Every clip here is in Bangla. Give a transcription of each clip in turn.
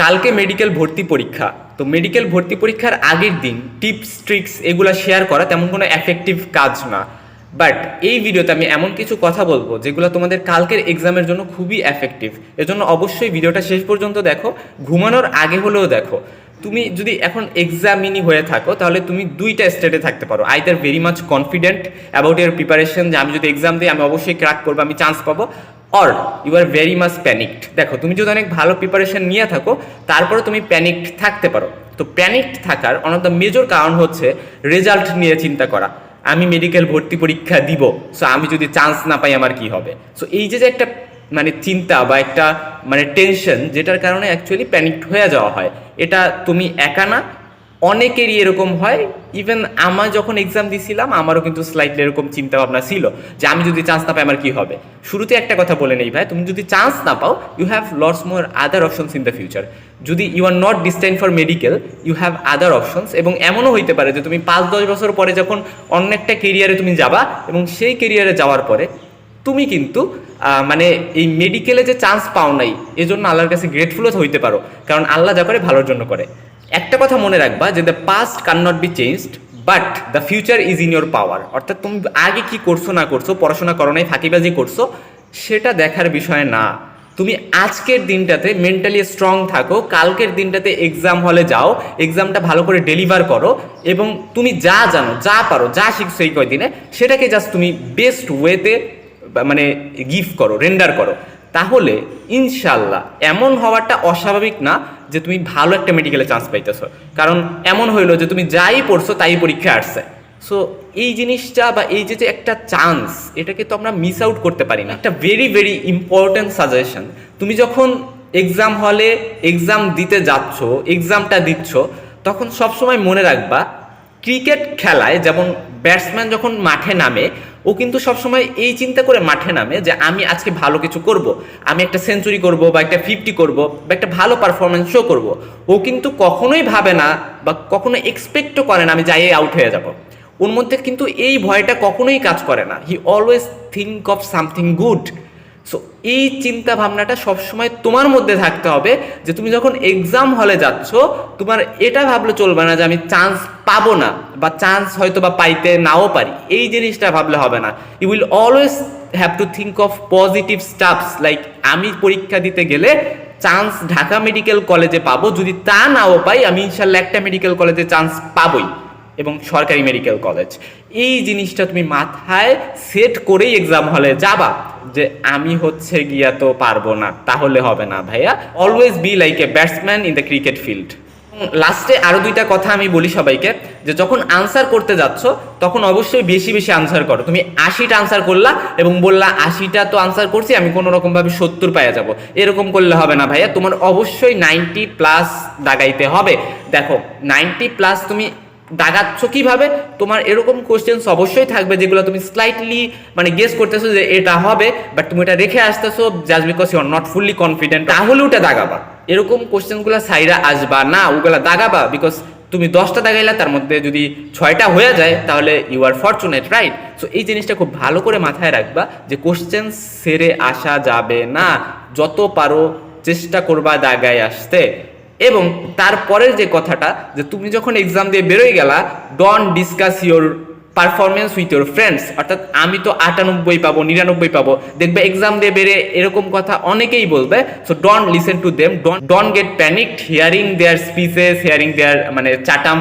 কালকে মেডিকেল ভর্তি পরীক্ষা। তো মেডিকেল ভর্তি পরীক্ষার আগের দিন টিপস ট্রিক্স এগুলো শেয়ার করা তেমন কোনো এফেক্টিভ কাজ না। বাট এই ভিডিওতে আমি এমন কিছু কথা বলব যেগুলো তোমাদের কালকের এক্সামের জন্য খুবই এফেক্টিভ এজন্য অবশ্যই ভিডিওটা শেষ পর্যন্ত দেখো, ঘুমানোর আগে হলেও দেখো। তুমি যদি এখন এক্সামিনি হয়ে থাকো, তাহলে তুমি দুইটা স্টেটে থাকতে পারো। I either very much confident about your preparation যে আমি যদি এক্সাম দিই, আমি অবশ্যই ক্র্যাক করব, আমি চান্স পাবো। Or you are very much panicked দেখো, তুমি যদি অনেক ভালো প্রিপারেশন নিয়ে থাকো তারপরে তুমি প্যানিকড থাকতে পারো। তো প্যানিকড থাকার অন অফ দ্য মেজর কারণ হচ্ছে রেজাল্ট নিয়ে চিন্তা করা। আমি মেডিকেল ভর্তি পরীক্ষা দিব সো আমি যদি চান্স না পাই আমার কি হবে? সো এই যে যে একটা মানে চিন্তা বা একটা মানে টেনশন যেটার কারণে অ্যাকচুয়ালি প্যানিকড হয়ে যাওয়া হয়, এটা তুমি একা না অনেকেরই এরকম হয়। ইভেন আমার যখন এক্সাম দিছিলাম, আমারও কিন্তু স্লাইটলি এরকম চিন্তা ভাবনা ছিল যে আমি যদি চান্স না পাই, আমার কি হবে? শুরুতে একটা কথা বলে নেই ভাই, তুমি যদি চান্স না পাও you have lots more other options in the future যদি you are not destined for medical you have other options এবং এমনও হইতে পারে যে তুমি পাঁচ, দশ বছর পরে যখন অন্য একটা কেরিয়ারে তুমি যাবা এবং সেই কেরিয়ারে যাওয়ার পরে তুমি কিন্তু মানে এই মেডিকেলে যে চান্স পাও নাই, এজন্য আল্লাহর কাছে গ্রেটফুলও হইতে পারো। কারণ আল্লাহ যা করে, ভালোর জন্য করে। একটা কথা মনে রাখবা যে the past can not be changed but the future is in your power অর্থাৎ তুমি আগে কি করছ না করছ, পড়াশোনা করো নাই, ফাঁকিবাজি করছ, সেটা দেখার বিষয় না। তুমি আজকের দিনটাতে মেন্টালি স্ট্রং থাকো, কালকের দিনটাতে এক্সাম হলে যাও এক্সামটা ভালো করে ডেলিভার করো, এবং তুমি যা জানো, যা পারো, যা শিখছো এই কয়দিনে, সেটাকে জাস্ট তুমি বেস্ট ওয়েতে মানে গিফট করো রেন্ডার করো। তাহলে ইনশাল্লাহ এমন হওয়াটা অস্বাভাবিক না যে তুমি ভালো একটা মেডিকেলে চান্স পাইতেছো। কারণ এমন হইল যে তুমি যাই পড়ছো তাই পরীক্ষা আসছে। সো এই জিনিসটা বা এই যে যে একটা চান্স এটাকে তো আমরা মিস আউট করতে পারি না। একটা ভেরি ভেরি ইম্পর্ট্যান্ট সাজেশন তুমি যখন এক্সাম হলে এক্সাম দিতে যাচ্ছ এক্সামটা দিচ্ছ, তখন সবসময় মনে রাখবা ক্রিকেট খেলায় যেমন ব্যাটসম্যান যখন মাঠে নামে ও কিন্তু সবসময় এই চিন্তা করে মাঠে নামে যে আমি আজকে ভালো কিছু করব, আমি একটা সেঞ্চুরি করব বা একটা ফিফটি করব বা একটা ভালো পারফরমেন্স শো করব। ও কিন্তু কখনোই ভাবে না বা কখনো এক্সপেক্টও করে না আমি যাই আউট হয়ে যাব। ওর মধ্যে কিন্তু এই ভয়টা কখনোই কাজ করে না। He always think of something good so এই চিন্তা ভাবনাটা সবসময় তোমার মধ্যে থাকতে হবে যে তুমি যখন এক্সাম হলে যাচ্ছ, তোমার এটা ভাবলে চলবে না যে আমি চান্স পাবো না বা চান্স হয়তো বা পাইতে নাও পারি। এই জিনিসটা ভাবলে হবে না। You will always have to think of positive stuffs like আমি পরীক্ষা দিতে গেলে চান্স ঢাকা মেডিকেল কলেজে পাবো, যদি তা নাও পাই, আমি ইনশাল্লাহ একটা মেডিকেল কলেজে চান্স পাবোই এবং সরকারি মেডিকেল কলেজ এই জিনিসটা তুমি মাথায় সেট করেই এক্সাম হলে যাবা। যে আমি হচ্ছে গিয়া তো পারব না, তাহলে হবে না ভাইয়া। Always be like a batsman in the cricket field লাস্টে আরও দুইটা কথা আমি বলি সবাইকে, যে যখন আনসার করতে যাচ্ছ, তখন অবশ্যই বেশি বেশি আনসার করো। তুমি আশিটা আনসার করলা এবং বললা, আশিটা তো আনসার করছি, আমি কোনো রকম ভাবে সত্তর পাইয়া যাব। এরকম করলে হবে না ভাইয়া। তোমার অবশ্যই নাইনটি প্লাস দাগাইতে হবে। দেখো নাইনটি প্লাস তুমি দাগাচ্ছ কীভাবে? তোমার এরকম কোশ্চেন্স অবশ্যই থাকবে যেগুলো তুমি স্লাইটলি মানে গেস করতেছো যে এটা হবে বাট তুমি এটা রেখে আসতেছো just because you are not fully confident তাহলে ওটা দাগাবা। এরকম কোশ্চেনগুলো সাইরা আসবা না, ওগুলা দাগাবা বিকজ তুমি দশটা দাগাইলা, তার মধ্যে যদি ছয়টা হয়ে যায়, তাহলে you are fortunate right so এই জিনিসটা খুব ভালো করে মাথায় রাখবা যে কোশ্চেন সেরে আসা যাবে না। যত পারো চেষ্টা করবা দাগায় আসতে। এবং তারপরের যে কথাটা, যে তুমি যখন এক্সাম দিয়ে বেরোয় গেলা don't discuss your performance with your friends অর্থাৎ আমি তো আটানব্বই পাবো, নিরানব্বই পাবো। দেখবে এক্সাম দিয়ে বেরে এরকম কথা অনেকেই বলবে so don't listen to them don't don't get panic hearing their speeches hearing their মানে চাটাম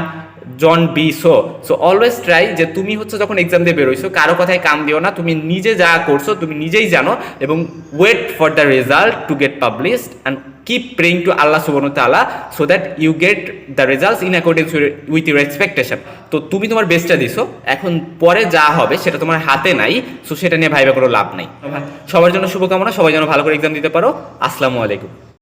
জন B so so always try যে তুমি হচ্ছে যখন এক্সাম দিয়ে বেরোইছো, কারও কথায় কাম দিও না, তুমি নিজে যা করছ, তুমি নিজেই জানো এবং wait for the result to get published and keep praying to Allah Shovan তালা so that you get the results in accordings with your expectation তো তুমি তোমার বেস্টটা দিছো, এখন পরে যা হবে সেটা তোমার হাতে নাই সো সেটা নিয়ে ভাইবা কোনো লাভ নাই। সবার জন্য শুভকামনা, সবাই যেন ভালো করে এক্সাম দিতে পারো। আসসালামু আলাইকুম।